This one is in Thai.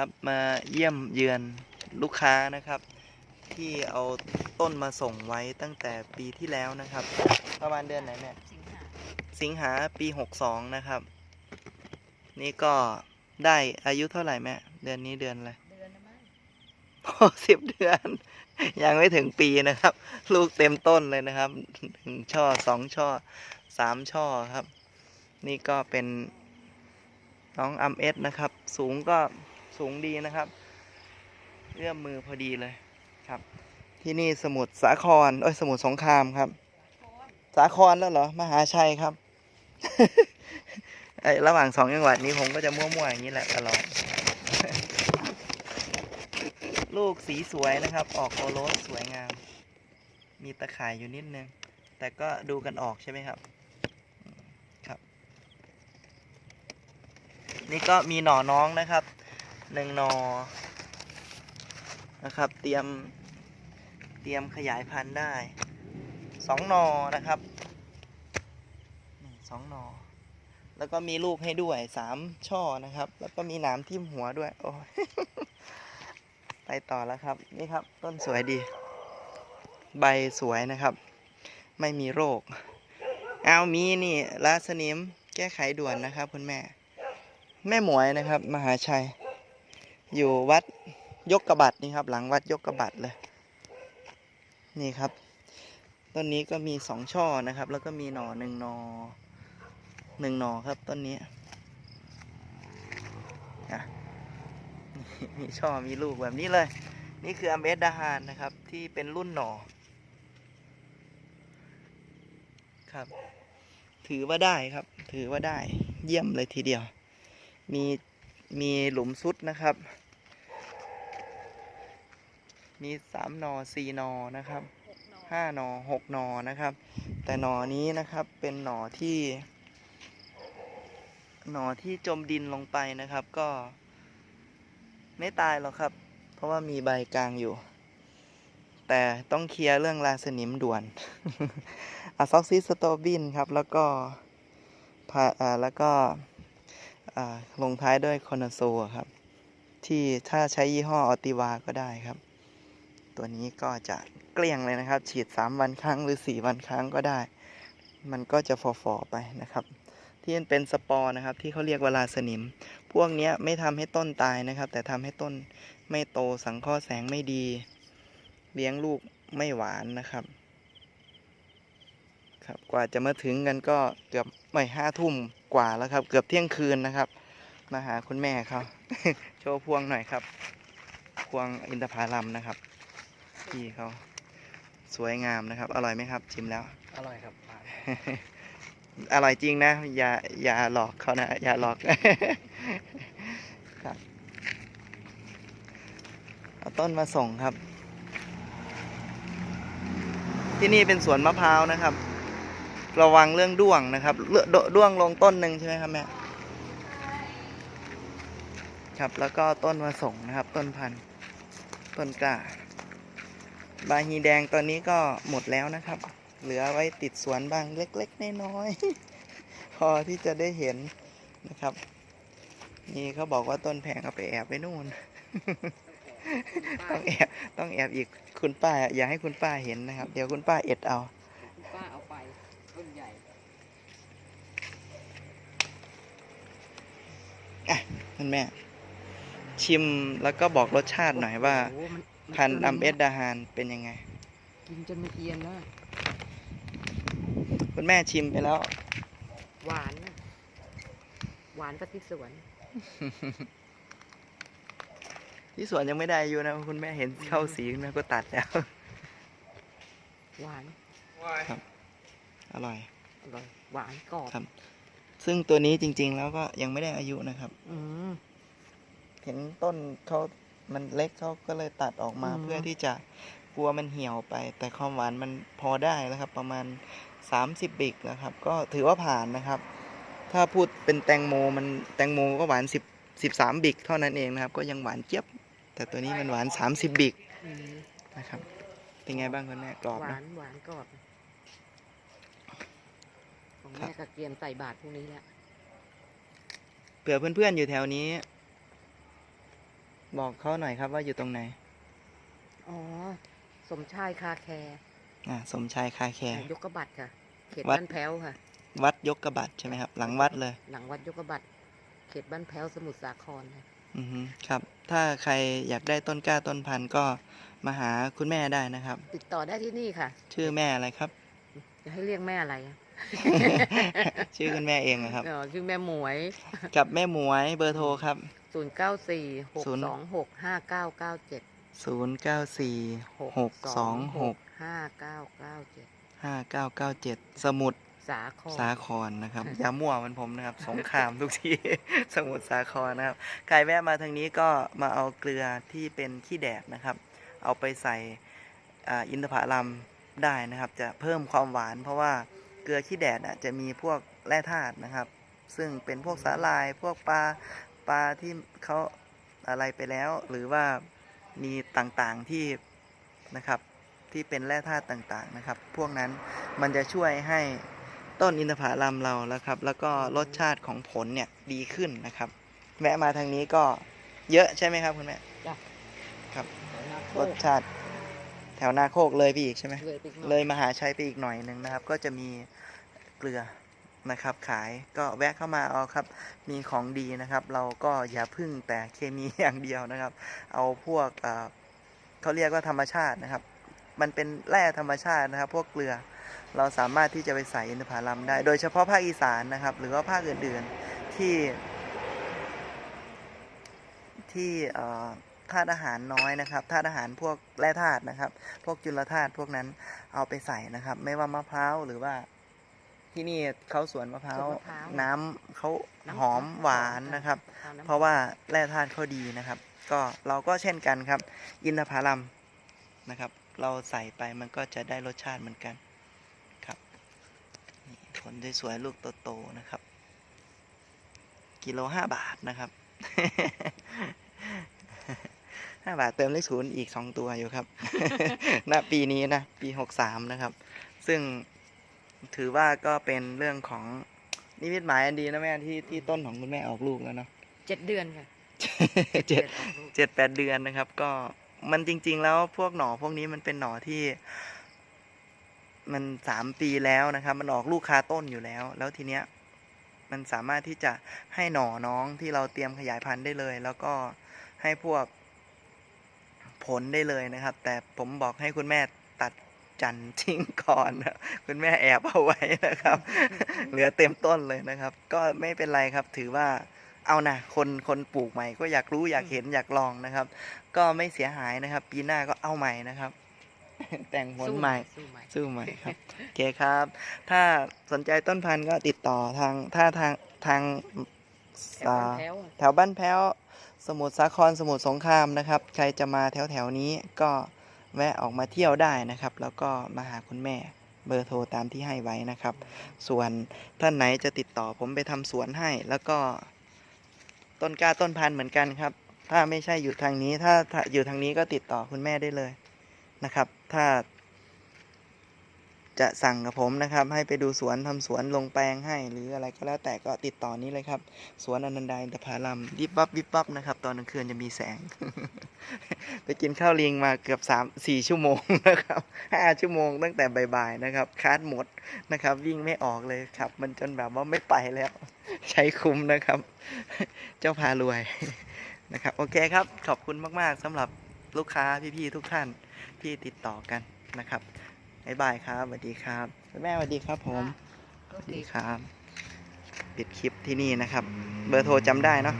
ครับมาเยี่ยมเยือนลูกค้านะครับ ที่เอาต้นมาส่งไว้ตั้งแต่ปีที่แล้วนะครับ ประมาณเดือนไหนแม่สิงหาสิงหาปี62นะครับ นี่ก็ได้อายุเท่าไหร่แม่เดือนนี้เดือนอะไรเดือนละมั้งโอ้สิบเดือน ยังไม่ถึงปีนะครับ ลูกเต็มต้นเลยนะครับหนึ่งช่อสองช่อสามช่อครับ นี่ก็เป็นน้องอัมเอสนะครับ สูงก็ สูงดีนะครับเอื้อมมือพอดีเลยครับ ที่นี่สมุทรสาครเอ้ยสมุทรสงครามครับ สาครแล้วเหรอมหาชัยครับไอ้ระหว่างสองจังหวัดนี้ผมก็จะมั่วๆอย่างนี้แหละตลอดลูกสีสวยนะครับ ออกโอโรสสวยงาม มีตะข่ายอยู่นิดนึง แต่ก็ดูกันออกใช่ไหมครับครับ นี่ก็มีหน่อน้องนะครับ หนึ่งนอนะครับ เตรียมเตรียมขยายพันธุ์ได้สองนอนะครับนี่สองนอแล้วก็มีลูกให้ด้วยสามช่อนะครับ แล้วก็มีหนามทิ่มหัวด้วย โอ้ยไปต่อแล้วครับ นี่ครับ ต้นสวยดี ใบสวยนะครับ ไม่มีโรค เอามีนี่ลาสนิมแก้ไขด่วนนะครับ คุณแม่ แม่หมวยนะครับ มหาชัย อยู่วัดยกกระบัดนี่ครับ หลังวัดยกกระบัดเลย นี่ครับ ต้นนี้ก็มีสองช่อนะครับ แล้วก็มีหน่อหนึ่งหนอหนึ่งหนอครับต้นนี้มีช่อมีลูกแบบนี้เลย นี่คืออัมสดาฮานนะครับ ที่เป็นรุ่นหนอครับ ถือว่าได้ครับ ถือว่าได้ เยี่ยมเลยทีเดียว มี มีหลุมซุดนะครับ มีสามนอสี่นอนะครับหกหน่อห้าหนอหกนอนะครับ แต่หนอนี้นะครับเป็นหนอที่ หนอที่จมดินลงไปนะครับ ก็ไม่ตายหรอกครับ เพราะว่ามีใบกลางอยู่ แต่ต้องเคลียร์เรื่องลาสนิมด่วนอะซอกซิสโตบินครับ แล้วก็แล้วก็ ลงท้ายด้วยคอนโซครับ ที่ถ้าใช้ยี่ห้อออติวาก็ได้ครับ ตัวนี้ก็จะเกลี้ยงเลยนะครับ ฉีด 3 วันครั้งหรือ 4 วันครั้งก็ได้ มันก็จะฟอๆไปนะครับ ที่มันเป็นสปอร์นะครับ ที่เขาเรียกวลาสนิม พวกนี้ไม่ทำให้ต้นตายนะครับ แต่ทำให้ต้นไม่โตสังเคราะห์แสงไม่ดี เลี้ยงลูกไม่หวานนะครับ ครับกว่าจะมาถึงกันก็เกือบไม่ห้าทุ่มกว่าแล้วครับ เกือบเที่ยงคืนนะครับ มาหาคุณแม่เขาโชว์พวงหน่อยครับ พวงอินทผลัมนะครับพี่เขาสวยงามนะครับ อร่อยไหมครับชิมแล้ว อร่อยครับผ่านอร่อยจริงนะ อย่าอย่าหลอกเขานะ อย่าหลอกครับเอาต้นมาส่งครับ ที่นี่เป็นสวนมะพร้าวนะครับ ระวังเรื่องด้วงนะครับเลือดด้วงลงต้นหนึ่งใช่ไหมครับแม่ครับแล้วก็ต้นมาส่งนะครับ ต้นพันธุ์ต้นกล้าบาฮีแดงตอนนี้ก็หมดแล้วนะครับ เหลือไว้ติดสวนบ้างเล็กๆน้อยๆพอที่จะได้เห็นนะครับ นี่เขาบอกว่าต้นแพงเอาไปแอบไว้นู่น ต้องแอบต้องแอบอีกคุณป้า อย่าให้คุณป้าเห็นนะครับ เดี๋ยวคุณป้าเอ็ดเอาไปต้นใหญ่ คุณแม่ ชิมแล้วก็บอกรสชาติหน่อยว่า โอ้โหมัมัพันธุ์อัมเอสกิดาฮานเป็นยังไง กินจนมันเอียนแล้วคุณแม่ชิมไปแล้ว หวานน่ะหวานก็ที่สวนที่สวนยังไม่ได้อายุนะ คุณแม่เห็นเข้าสีคุณแม่ก็ตัดแล้ว หวานอร่อย อร่อยหวานกรอบครับ ซึ่งตัวนี้จริง ๆ แล้วก็ยังไม่ได้อายุนะครับ อืม เห็นต้นเขามันเล็กเขาก็เลยตัดออกมาอืม เพื่อที่จะกลัวมันเหี่ยวไป แต่ความหวานมันพอได้แล้วครับ ประมาณ 30 บิกนะครับ ก็ถือว่าผ่านนะครับ ถ้าพูดเป็นแตงโมมันแตงโมก็หวาน10 13 บิกเท่านั้นเองนะครับ ก็ยังหวานเจี๊ยบ แต่ตัวนี้มันหวาน 30 บิกอืมนะครับ เป็นไงบ้างคุณแม่กรอบหวานะนหวานกรอบของครั แม่บกระเกียมใส่บาทพวกนี้แหละเผื่อเพื่อนๆอยู่แถวนี้ บอกเขาหน่อยครับว่าอยู่ตรงไหน อ๋อ สมชายคาแคร์อ่าสมชายคาแคร์ยกกระบัดค่ะ เขตวัดบ้านแพ้วค่ะ วัดยกกระบัดใช่ไหมครับ หลังวัดเลย หลังวัดยกกระบัด เขตบ้านแพ้วสมุทรสาครค่ะอือฮึครับ ถ้าใครอยากได้ต้นกล้าต้นพันธุ์ก็มาหาคุณแม่ได้นะครับ ติดต่อได้ที่นี่ค่ะ ชื่อแม่อะไรครับ จะให้เรียกแม่อะไรอะ ชื่อคุณแม่เองนะครับเออชื่อแม่หมวยกับแม่หมวยเบอร์โทรครับศูนย์เก้าสี่หกศูนย์สองหกห้าเก้าเก้าเจ็ด0 9 4 6 2 6ห้าเก้าเก้าเจ็ด5 9 9 7สมุทรสาครสาครนะครับอย่ามั่วเหมันผมนะครับ สงครามทุกทีสมุทรสาครนะครับใครแวะมาทางนี้ก็มาเอาเกลือที่เป็นขี้แดดนะครับ เอาไปใส่อ่าอินทผลัมได้นะครับ จะเพิ่มความหวานเพราะว่า เกลือขี้แดดน่ะจะมีพวกแร่ธาตุนะครับ ซึ่งเป็นพวกสาหร่ายพวกปลาปลาที่เขาอะไรไปแล้ว หรือว่ามีต่างๆที่นะครับที่เป็นแร่ธาตุต่างๆนะครับ พวกนั้นมันจะช่วยให้ต้นอินทผลัมเราแล้วครับ แล้วก็รสชาติของผลเนี่ยดีขึ้นนะครับแวะมาทางนี้ก็เยอะใช่ไหมครับคุณแม่จ้ะครับโครสชาติแถ วนาโคกเลยพี่อีกใช่ไหมเลยไปอีกหน่อเลยมหาชัยไปอีกหน่อยหนึ่งนะครับ ก็จะมีเกลือนะครับ ขายก็แวะเข้ามาเอาครับ มีของดีนะครับ เราก็อย่าพึ่งแต่เคมีอย่างเดียวนะครับ เอาพวกเอ่อเขาเรียกว่าธรรมชาตินะครับ มันเป็นแร่ธรรมชาตินะครับ พวกเกลือ เราสามารถที่จะไปใส่อินทผลัมได้ โดยเฉพาะภาคอีสานนะครับ หรือว่าภาคอื่นๆที่ ที่เอ่อ ธาตุอาหารน้อยนะครับธาตุอาหารพวกแร่ธาตุนะครับ พวกจุลธาตุพวกนั้นเอาไปใส่นะครับ ไม่ว่ามะพร้าวหรือว่า ที่นี่เขาสวนมะพร้าวสวนมะพร้าวน้ำเขาน้ำหอมหวานหอมนะครับอน้ำเพราะว่าแร่ธาตุเขาดีนะครับ ก็เราก็เช่นกันครับ อินทผลัมนะครับ เราใส่ไปมันก็จะได้รสชาติเหมือนกันครับนี่ผลสวยๆลูกโตๆนะครับ กิโลห้าบาทนะครับ ห้าบาทเติมเลขศูนย์อีกสองตัวอยู่ครับ ณ ปีนี้นะ ปีหกสามนะครับ ซึ่งถือว่าก็เป็นเรื่องของนิมิตหมายอันดีนะแม่ที่ที่ต้นของคุณแม่ออกลูกแล้วเนาะ เจ็ดเดือนค่ะเจ็ดออกลูกเจ็ดแปดเดือนนะครับ ก็มันจริง ๆ แล้วพวกหน่อพวกนี้มันเป็นหน่อที่ มันสามปีแล้วนะครับ มันออกลูกคาต้นอยู่แล้ว แล้วทีเนี้ย มันสามารถที่จะให้หน่อน้องที่เราเตรียมขยายพันธุ์ได้เลย แล้วก็ให้พวก ผลได้เลยนะครับ แต่ผมบอกให้คุณแม่ตัดจันทร์ทิ้งก่อนนะคุณแม่แอบเอาไว้นะครับ เหลือเต็มต้นเลยนะครับ ก็ไม่เป็นไรครับถือว่าเอานะคนคนปลูกใหม่ก็อยากรู้อยากเห็นอยากลองนะครับ ก็ไม่เสียหายนะครับ ปีหน้าก็เอาใหม่นะครับ แต่งผลสู้ใหม่สู้ใหม่สู้ใหม่ครับโอเคครับ ถ้าสนใจต้นพันธุ์ก็ติดต่อทางถ้าทางทางแถวบ้านแพ้ว สมุทรสาครสมุทรสงครามนะครับ ใครจะมาแถวแถวนี้ก็แวะออกมาเที่ยวได้นะครับ แล้วก็มาหาคุณแม่เบอร์โทรตามที่ให้ไว้นะครับ ส่วนท่านไหนจะติดต่อผมไปทำสวนให้ แล้วก็ต้นกล้าต้นพันธุ์เหมือนกันครับ ถ้าไม่ใช่อยู่ทางนี้ถ้าอยู่ทางนี้ก็ติดต่อคุณแม่ได้เลยนะครับ ถ้า จะสั่งกับผมนะครับ ให้ไปดูสวนทำสวนลงแปลงให้ หรืออะไรก็แล้วแต่ก็ติดต่อนี้เลยครับ สวนอนันดาอินทผลัมวิบวับวิบวับนะครับ ตอนกลางคืนจะมีแสง ไปกินข้าวเลิงมาเกือบสามสี่ชั่วโมงนะครับห้าชั่วโมงตั้งแต่บ่ายๆนะครับคาดหมดนะครับ วิ่งไม่ออกเลยครับ มันจนแบบว่าไม่ไปแล้ว ใช้คุ้มนะครับ เจ้าพารวยนะครับ โอเคครับ ขอบคุณมากๆสำหรับลูกค้าพี่ๆทุกท่านที่ติดต่อกันนะครับ บ๊ายบายครับสวัสดีครับคุณแม่สวัสดีครับผมก็สวัสดีดีครับ ปิดคลิปที่นี่นะครับ เบอร์โทรจำได้เนาะ